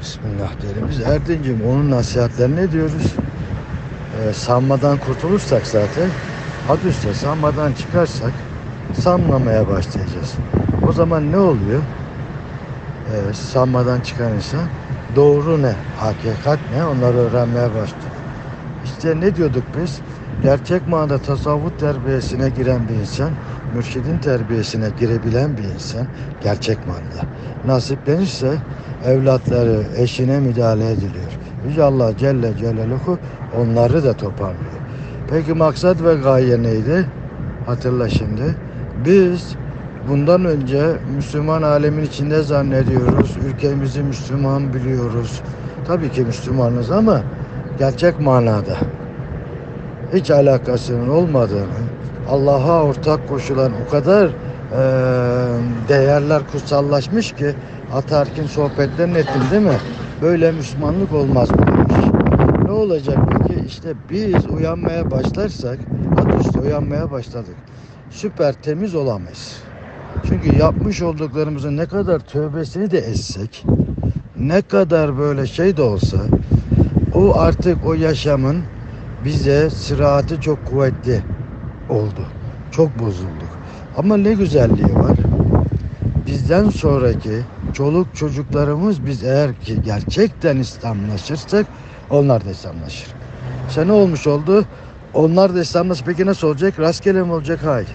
Bismillah diyelim. Biz Erdincim onun nasihatlerini diyoruz. Ee, sanmadan kurtulursak zaten adı üstü sanmadan çıkarsak sanmamaya başlayacağız. O zaman ne oluyor? Ee, sanmadan çıkan insan doğru ne, hakikat ne onları öğrenmeye başlıyor. İşte ne diyorduk biz? Gerçek manada tasavvuf terbiyesine giren bir insan, mürşidin terbiyesine girebilen bir insan, gerçek manada. Nasiplenirse evlatları, eşine müdahale ediliyor. Yüce Allah Celle Celaluhu onları da toparlıyor. Peki maksat ve gaye neydi? Hatırla şimdi. Biz bundan önce Müslüman alemin içinde zannediyoruz. Ülkemizi Müslüman biliyoruz. Tabii ki Müslümanız ama gerçek manada hiç alakasının olmadığını, Allah'a ortak koşulan o kadar eee, değerler kutsallaşmış ki Atarkin sohbetlerini ettim değil mi? Böyle Müslümanlık olmaz demiş. Ne olacak peki? İşte biz uyanmaya başlarsak, adı üstü uyanmaya başladık. Süper temiz olamayız. Çünkü yapmış olduklarımızın ne kadar tövbesini de etsek, ne kadar böyle şey de olsa, o artık o yaşamın bize sıraatı çok kuvvetli oldu. Çok bozulduk. Ama ne güzelliği var. Bizden sonraki çoluk çocuklarımız biz eğer ki gerçekten İslamlaşırsak onlar da İslamlaşır. İşte ne olmuş oldu? Onlar da İslamlaşır. Peki nasıl olacak? Rastgele mi olacak? Hayır.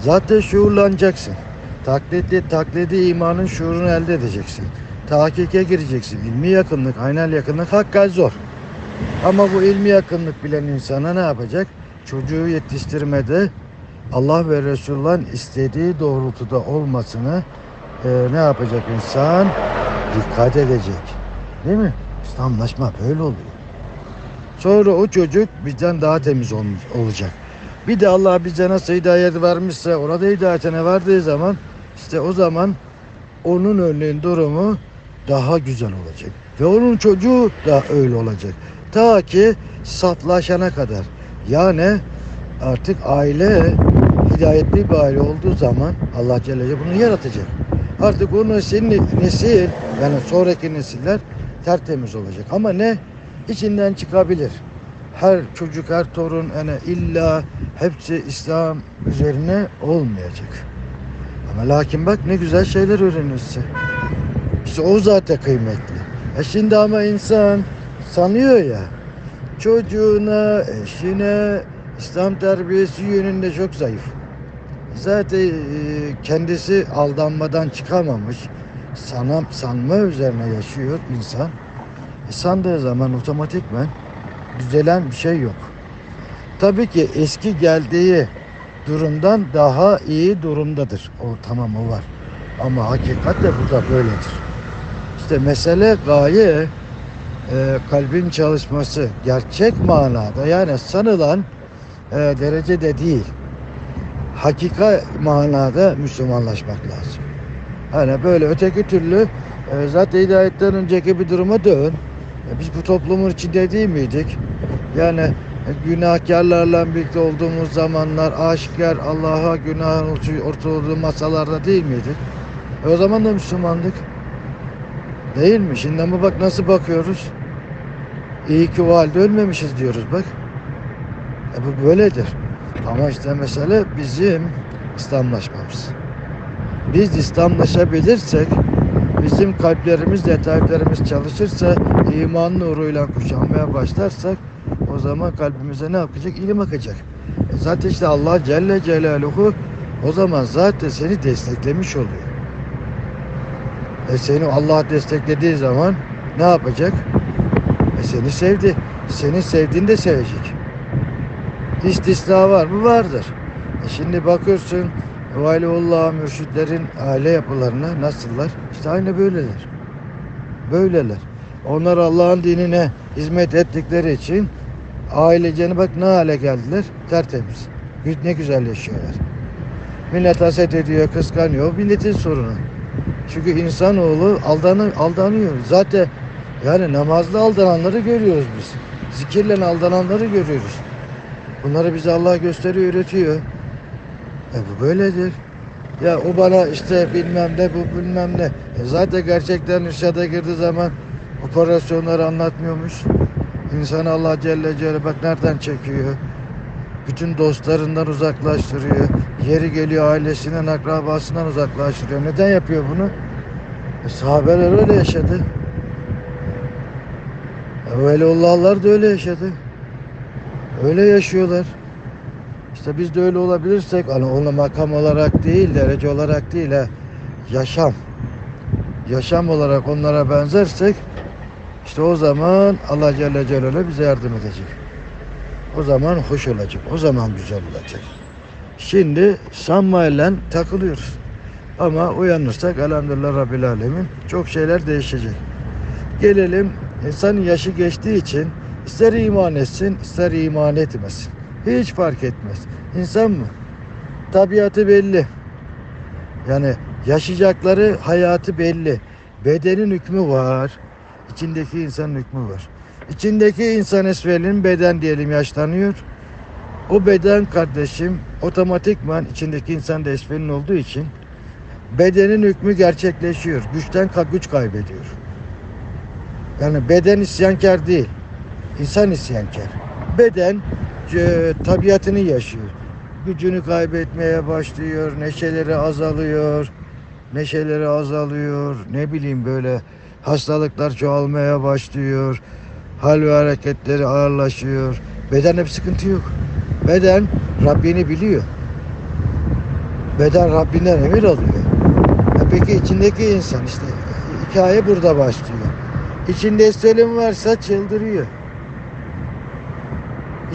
Zaten şuurlanacaksın. Taklidi, taklidi imanın şuurunu elde edeceksin. Tahkike gireceksin. İlmi yakınlık, aynel yakınlık hakikaten zor. Ama bu ilmi yakınlık bilen insana ne yapacak? Çocuğu yetiştirmede Allah ve Resulullah'ın istediği doğrultuda olmasını e, ne yapacak insan? Dikkat edecek. Değil mi? İslamlaşma böyle oluyor. Sonra o çocuk bizden daha temiz olmuş, olacak. Bir de Allah bize nasıl hidayet vermişse orada hidayetine verdiği zaman işte o zaman onun örneğin durumu daha güzel olacak. Ve onun çocuğu da öyle olacak. Ta ki saflaşana kadar. Yani artık aile hidayetli bir aile olduğu zaman Allah Celle Celaluhu bunu yaratacak. Artık o nesil, nesil yani sonraki nesiller tertemiz olacak. Ama ne? İçinden çıkabilir. Her çocuk, her torun yani illa hepsi İslam üzerine olmayacak. Ama lakin bak ne güzel şeyler öğrenirsin. İşte o zaten kıymetli. E şimdi ama insan sanıyor ya çocuğuna, eşine İslam terbiyesi yönünde çok zayıf. Zaten e, kendisi aldanmadan çıkamamış. Sanam, sanma üzerine yaşıyor insan. E, sandığı zaman otomatikmen düzelen bir şey yok. Tabii ki eski geldiği durumdan daha iyi durumdadır. O tamam o var. Ama hakikat de bu da böyledir. İşte mesele gaye e, kalbin çalışması gerçek manada yani sanılan e, derecede değil. Hakika manada Müslümanlaşmak lazım. Hani böyle öteki türlü e, zaten hidayetten önceki bir duruma dön. E, biz bu toplumun içinde değil miydik? Yani e, günahkarlarla birlikte olduğumuz zamanlar aşikar Allah'a günahın ortalığı masalarda değil miydik? E, o zaman da Müslümandık. Değil mi? Şimdi ama bak nasıl bakıyoruz. İyi ki o halde ölmemişiz diyoruz bak. E bu böyledir. Ama işte mesele bizim İslamlaşmamız. Biz İslamlaşabilirsek, bizim kalplerimiz, detaylarımız çalışırsa, iman nuruyla kuşanmaya başlarsak, o zaman kalbimize ne yapacak? İlim akacak. E zaten işte Allah Celle Celaluhu o zaman zaten seni desteklemiş oluyor. E seni Allah desteklediği zaman ne yapacak? E seni sevdi. Seni sevdiğini de sevecek. İstisna var mı? Vardır. E şimdi bakıyorsun Valiullah mürşitlerin aile yapılarına nasıllar? İşte aynı böyleler. Böyleler. Onlar Allah'ın dinine hizmet ettikleri için aileceni bak ne hale geldiler? Tertemiz. Ne güzel yaşıyorlar. Millet haset ediyor, kıskanıyor. Milletin sorunu. Çünkü insanoğlu aldanı, aldanıyor. Zaten yani namazda aldananları görüyoruz biz. Zikirle aldananları görüyoruz. Bunları bize Allah gösteriyor, öğretiyor. E bu böyledir. Ya o bana işte bilmem ne, bu bilmem ne. E zaten gerçekten irşada girdiği zaman Operasyonları anlatmıyormuş. İnsan Allah Celle bak nereden çekiyor. Bütün dostlarından uzaklaştırıyor. Yeri geliyor ailesinden, akrabasından uzaklaştırıyor. Neden yapıyor bunu? E, sahabeler öyle yaşadı. E, Veliullahlar da öyle yaşadı. Öyle yaşıyorlar. İşte biz de öyle olabilirsek, hani onu makam olarak değil, derece olarak değil, ha, yaşam. Yaşam olarak onlara benzersek, işte o zaman Allah Celle Celaluhu bize yardım edecek. O zaman hoş olacak, o zaman güzel olacak. Şimdi sanmayla takılıyoruz. Ama uyanırsak elhamdülillah Rabbil Alemin çok şeyler değişecek. Gelelim insanın yaşı geçtiği için ister iman etsin ister iman etmesin. Hiç fark etmez. İnsan mı? Tabiatı belli. Yani yaşayacakları hayatı belli. Bedenin hükmü var. İçindeki insanın hükmü var. İçindeki insan esvelin beden diyelim yaşlanıyor. O beden kardeşim otomatikman içindeki insan da esvelin olduğu için bedenin hükmü gerçekleşiyor. Güçten güç kaybediyor. Yani beden isyankar değil. İnsan isyankar. Beden e, tabiatını yaşıyor. Gücünü kaybetmeye başlıyor. Neşeleri azalıyor. Neşeleri azalıyor. Ne bileyim böyle hastalıklar çoğalmaya başlıyor. Hal ve hareketleri ağırlaşıyor. Beden hep sıkıntı yok. Beden Rabbini biliyor. Beden Rabbinden emir alıyor. Ya peki içindeki insan işte hikaye burada başlıyor. İçinde selim varsa çıldırıyor.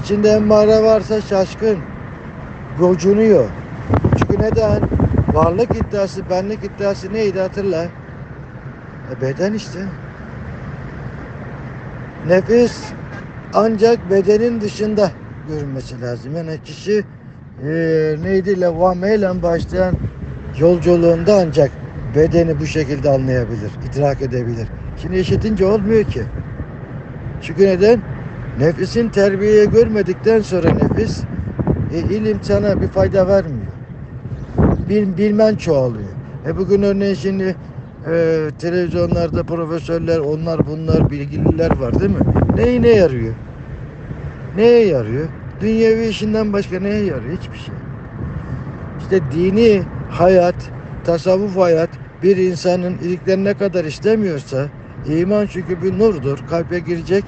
İçinde emmare varsa şaşkın. Gocunuyor. Çünkü neden? Varlık iddiası, benlik iddiası neydi hatırla. E beden işte. Nefis ancak bedenin dışında görünmesi lazım. Yani kişi e, neydi levvameyle başlayan yolculuğunda ancak bedeni bu şekilde anlayabilir, idrak edebilir. Şimdi eşitince olmuyor ki. Çünkü neden? Nefsin terbiyeye görmedikten sonra nefis e, ilim sana bir fayda vermiyor. Bil, bilmen çoğalıyor. E bugün örneğin şimdi e, televizyonlarda profesörler, onlar bunlar, bilgililer var değil mi? Neyine yarıyor? Neye yarıyor? Dünyevi işinden başka neye yarıyor? Hiçbir şey. İşte dini hayat, tasavvuf hayat bir insanın iliklerine kadar istemiyorsa iman çünkü bir nurdur. Kalbe girecek,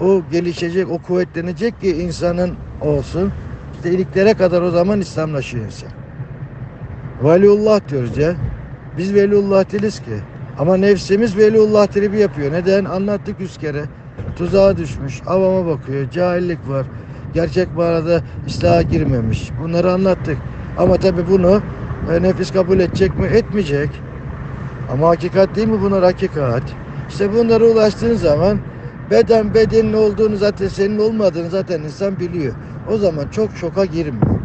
o gelişecek, o kuvvetlenecek ki insanın olsun. İşte iliklere kadar o zaman İslamlaşıyor insan. Veliullah diyoruz ya. Biz veliullah değiliz ki. Ama nefsimiz veliullah tribi yapıyor. Neden? Anlattık yüz kere. Tuzağa düşmüş, avama bakıyor, cahillik var. Gerçek manada İslam'a girmemiş. Bunları anlattık. Ama tabi bunu e, nefis kabul edecek mi? Etmeyecek. Ama hakikat değil mi bunlar hakikat? İşte bunlara ulaştığın zaman beden bedenin olduğunu zaten senin olmadığını zaten insan biliyor. O zaman çok şoka girmiyor.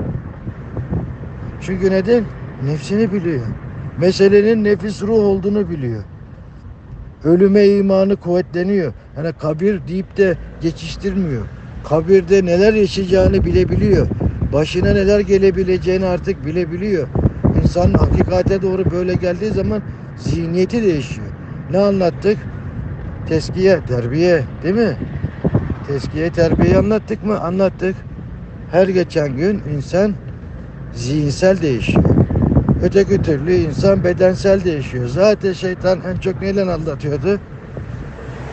Çünkü neden? Nefsini biliyor. Meselenin nefis ruh olduğunu biliyor. Ölüme imanı kuvvetleniyor. Yani kabir deyip de geçiştirmiyor. Kabirde neler yaşayacağını bilebiliyor. Başına neler gelebileceğini artık bilebiliyor. İnsan hakikate doğru böyle geldiği zaman zihniyeti değişiyor. Ne anlattık? Teskiye, terbiye değil mi? Teskiye, terbiye anlattık mı? Anlattık. Her geçen gün insan zihinsel değişiyor. Öteki türlü insan bedensel değişiyor. Zaten şeytan en çok neyle aldatıyordu?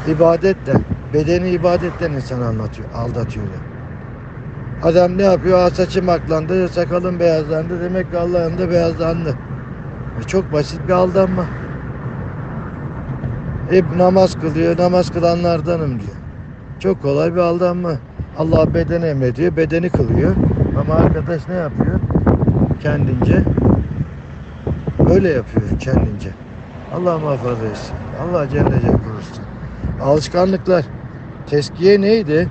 İbadetle. Bedeni ibadetten insan anlatıyor, aldatıyordu. Adam ne yapıyor? Aa, saçım aklandı, sakalım beyazlandı. Demek ki Allah'ın da beyazlandı. E, çok basit bir aldanma. Hep namaz kılıyor, namaz kılanlardanım diyor. Çok kolay bir aldanma. Allah bedeni emrediyor, bedeni kılıyor. Ama arkadaş ne yapıyor? Kendince Öyle yapıyor kendince. Allah muhafaza etsin. Allah Celle korusun. Alışkanlıklar. Teskiye neydi?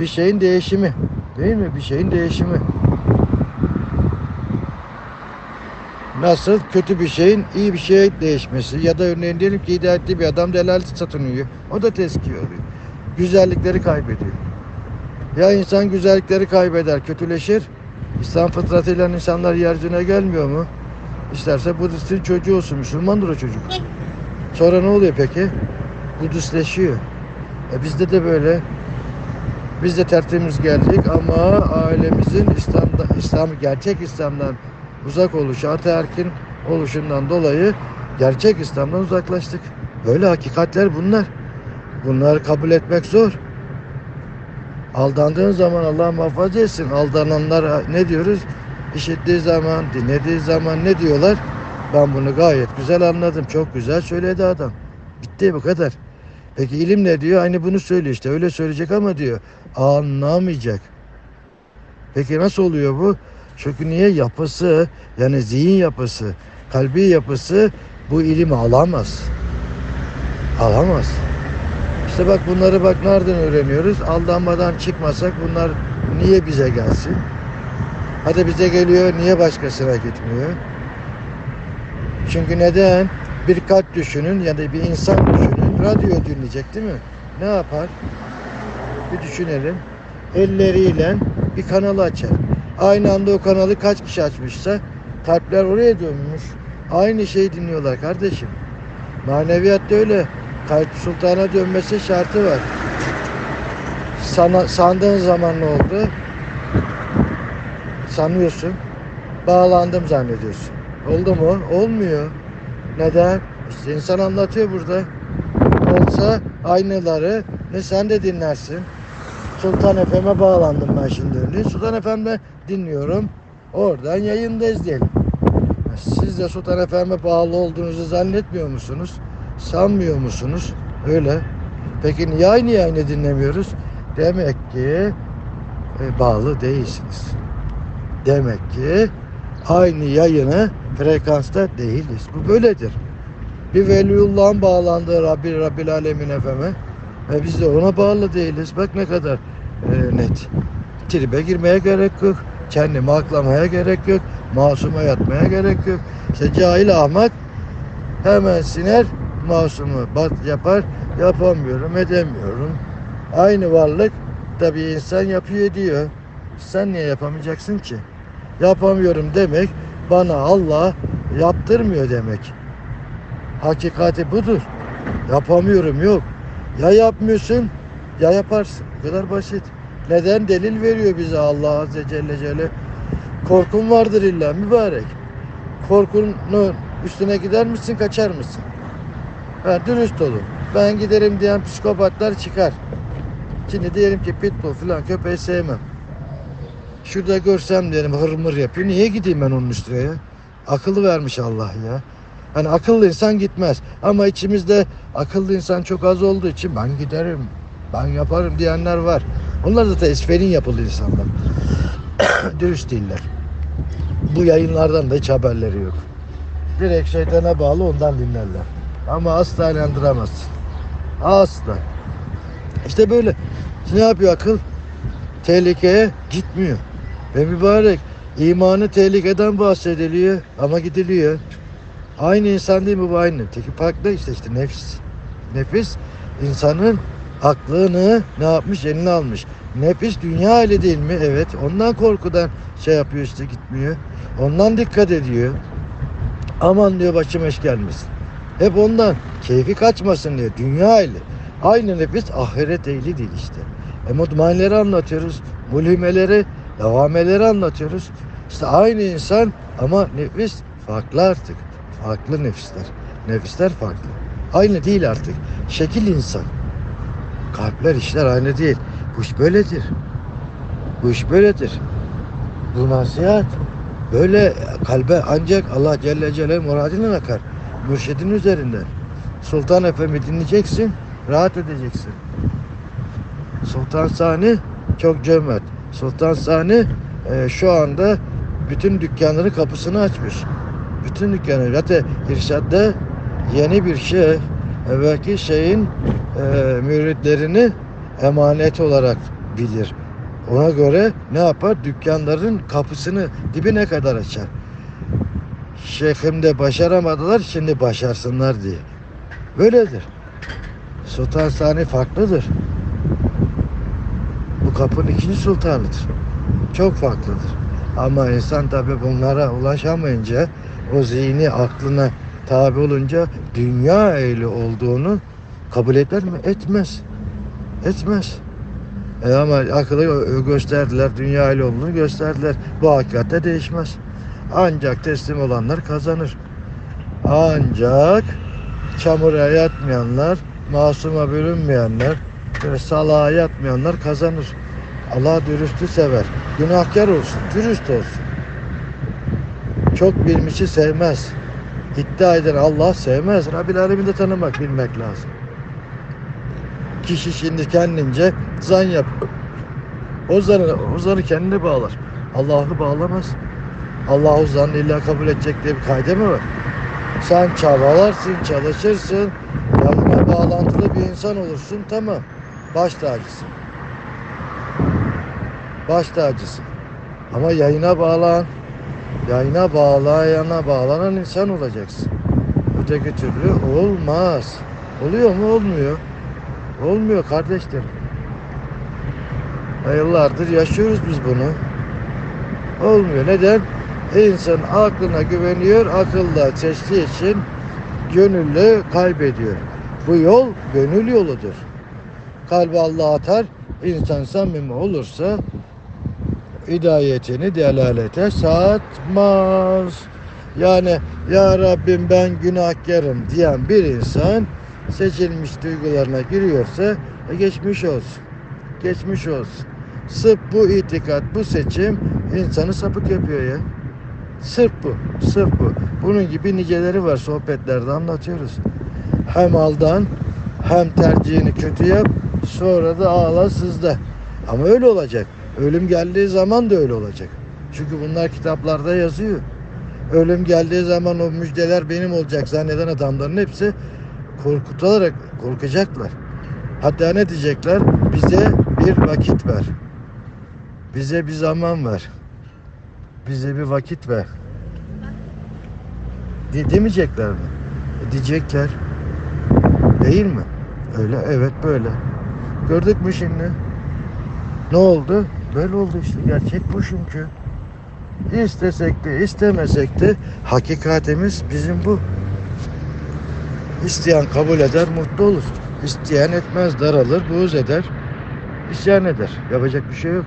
Bir şeyin değişimi. Değil mi? Bir şeyin değişimi. Nasıl kötü bir şeyin iyi bir şeye değişmesi ya da örneğin diyelim ki hidayetli bir adam delal satın yiyor. O da teskiye oluyor. Güzellikleri kaybediyor. Ya insan güzellikleri kaybeder, kötüleşir. İslam fıtratıyla insanlar yeryüzüne gelmiyor mu? İsterse Budist'in çocuğu olsun. Müslümandır o çocuk. Sonra ne oluyor peki? Kudüsleşiyor. E bizde de böyle. Biz de tertemiz geldik ama ailemizin İslam'da, İslam gerçek İslam'dan uzak oluşu, ataerkin oluşundan dolayı gerçek İslam'dan uzaklaştık. Böyle hakikatler bunlar. Bunları kabul etmek zor. Aldandığın zaman Allah muhafaza etsin. Aldananlar ne diyoruz? İşittiği zaman, dinlediği zaman ne diyorlar? Ben bunu gayet güzel anladım. Çok güzel söyledi adam. Bitti bu kadar. Peki ilim ne diyor? Aynı bunu söylüyor işte. Öyle söyleyecek ama diyor. Anlamayacak. Peki nasıl oluyor bu? Çünkü niye yapısı yani zihin yapısı, kalbi yapısı bu ilimi alamaz. Alamaz. İşte bak bunları bak nereden öğreniyoruz? Aldanmadan çıkmasak bunlar niye bize gelsin? Hadi bize geliyor niye başkasına gitmiyor? Çünkü neden? Bir kalp düşünün ya da bir insan düşünün. Radyo dinleyecek değil mi? Ne yapar? Bir düşünelim. Elleriyle bir kanalı açar. Aynı anda o kanalı kaç kişi açmışsa kalpler oraya dönmüş. Aynı şeyi dinliyorlar kardeşim. Maneviyatta öyle. Kalp sultana dönmesi şartı var. Sana, sandığın zaman ne oldu? Sanıyorsun. Bağlandım zannediyorsun. Oldu mu? Olmuyor. Neden? İşte insan anlatıyor burada. Olsa aynıları ne sen de dinlersin. Sultan FM'e bağlandım ben şimdi. öyle. Sultan FM'de dinliyorum. Oradan yayındayız diyelim. Siz de Sultan FM'e bağlı olduğunuzu zannetmiyor musunuz? Sanmıyor musunuz? Öyle. Peki niye aynı yayını dinlemiyoruz? Demek ki e, bağlı değilsiniz. Demek ki aynı yayını frekansta değiliz. Bu böyledir. Bir veliyullahın bağlandığı Rabbi Rabbil Alemin Efem'e ve biz de ona bağlı değiliz. Bak ne kadar e, net. Tribe girmeye gerek yok. Kendimi aklamaya gerek yok. Masuma yatmaya gerek yok. İşte cahil ahmak hemen siner masumu bat yapar. Yapamıyorum, edemiyorum. Aynı varlık tabii insan yapıyor diyor. Sen niye yapamayacaksın ki? Yapamıyorum demek bana Allah yaptırmıyor demek. Hakikati budur. Yapamıyorum yok. Ya yapmıyorsun ya yaparsın. Bu kadar basit. Neden? Delil veriyor bize Allah Azze Celle Celle. Korkun vardır illa mübarek. Korkunun üstüne gider misin kaçar mısın? Ha, dürüst olun. Ben giderim diyen psikopatlar çıkar. Şimdi diyelim ki pitbull falan köpeği sevmem. Şurada görsem derim hırmır yapıyor. Niye gideyim ben onun üstüne ya? Akıllı vermiş Allah ya. Hani akıllı insan gitmez. Ama içimizde akıllı insan çok az olduğu için ben giderim, ben yaparım diyenler var. Onlar da esferin yapılı insanlar. Dürüst değiller. Bu yayınlardan da hiç haberleri yok. Direkt şeytana bağlı ondan dinlerler. Ama asla inandıramazsın. Asla. İşte böyle. Ne yapıyor akıl? Tehlikeye gitmiyor. Ve mübarek imanı tehlikeden bahsediliyor ama gidiliyor. Aynı insan değil mi bu aynı? Teki farklı işte işte nefis. Nefis insanın aklını ne yapmış eline almış. Nefis dünya hali değil mi? Evet. Ondan korkudan şey yapıyor işte gitmiyor. Ondan dikkat ediyor. Aman diyor başıma iş gelmesin. Hep ondan. Keyfi kaçmasın diyor. Dünya hali. Aynı nefis ahiret ehli değil işte. E mutmaineleri anlatıyoruz. Mulhimeleri, devameleri anlatıyoruz. İşte aynı insan ama nefis farklı artık. Farklı nefisler. Nefisler farklı. Aynı değil artık. Şekil insan. Kalpler işler aynı değil. Bu iş böyledir. Bu iş böyledir. Bu nasihat. Böyle kalbe ancak Allah Celle Celle muradına akar. Mürşidin üzerinden. Sultan Efendi dinleyeceksin, rahat edeceksin. Sultan Sani çok cömert. Sultan Sani e, şu anda bütün dükkanların kapısını açmış. Bütün dükkanı. Zaten İrşad'da yeni bir şey evvelki şeyin e, müritlerini emanet olarak bilir. Ona göre ne yapar? Dükkanların kapısını dibine kadar açar. Şeyhim de başaramadılar, şimdi başarsınlar diye. Böyledir. Sultan Sani farklıdır. Bu kapının ikinci sultanıdır. Çok farklıdır. Ama insan tabi bunlara ulaşamayınca o zihni aklına tabi olunca dünya ehli olduğunu Kabul eder mi? Etmez. Etmez. E ama akıllı gö- gösterdiler, dünya yolunu gösterdiler. Bu hakikatte değişmez. Ancak teslim olanlar kazanır. Ancak çamura yatmayanlar, masuma bürünmeyenler, böyle salağa yatmayanlar kazanır. Allah dürüstü sever. Günahkar olsun, dürüst olsun. Çok bilmişi sevmez. İddia eden Allah sevmez. Rabbil Alemin'i de tanımak, bilmek lazım. Kişi şimdi kendince zan yap. O zanı, o zanı kendine bağlar. Allah'ı bağlamaz. Allah o zanı illa kabul edecek diye bir kaydı mı var? Sen çabalarsın, çalışırsın, yanına bağlantılı bir insan olursun, tamam. Baş tacısın. Baş tacısın. Ama yayına bağlan, yayına bağlayana bağlanan insan olacaksın. Öteki türlü olmaz. Oluyor mu? Olmuyor. Olmuyor kardeşlerim. Yıllardır yaşıyoruz biz bunu. Olmuyor. Neden? İnsan aklına güveniyor, akılla seçtiği için gönüllü kaybediyor. Bu yol gönül yoludur. Kalbi Allah atar, insan samimi olursa hidayetini delalete satmaz. Yani ya Rabbim ben günahkarım diyen bir insan seçilmiş duygularına giriyorsa e, geçmiş olsun. Geçmiş olsun. Sırf bu itikat, bu seçim insanı sapık yapıyor ya. Sırf bu, sırf bu. Bunun gibi niceleri var sohbetlerde anlatıyoruz. Hem aldan hem tercihini kötü yap sonra da ağla sızla. Ama öyle olacak. Ölüm geldiği zaman da öyle olacak. Çünkü bunlar kitaplarda yazıyor. Ölüm geldiği zaman o müjdeler benim olacak zanneden adamların hepsi korkutularak korkacaklar. Hatta ne diyecekler? Bize bir vakit ver. Bize bir zaman ver. Bize bir vakit ver. De demeyecekler mi? E, diyecekler. Değil mi? Öyle, evet böyle. Gördük mü şimdi? Ne oldu? Böyle oldu işte. Gerçek bu çünkü. İstesek de istemesek de hakikatimiz bizim bu. İsteyen kabul eder, mutlu olur. İsteyen etmez, daralır, buğz eder, isyan eder. Yapacak bir şey yok.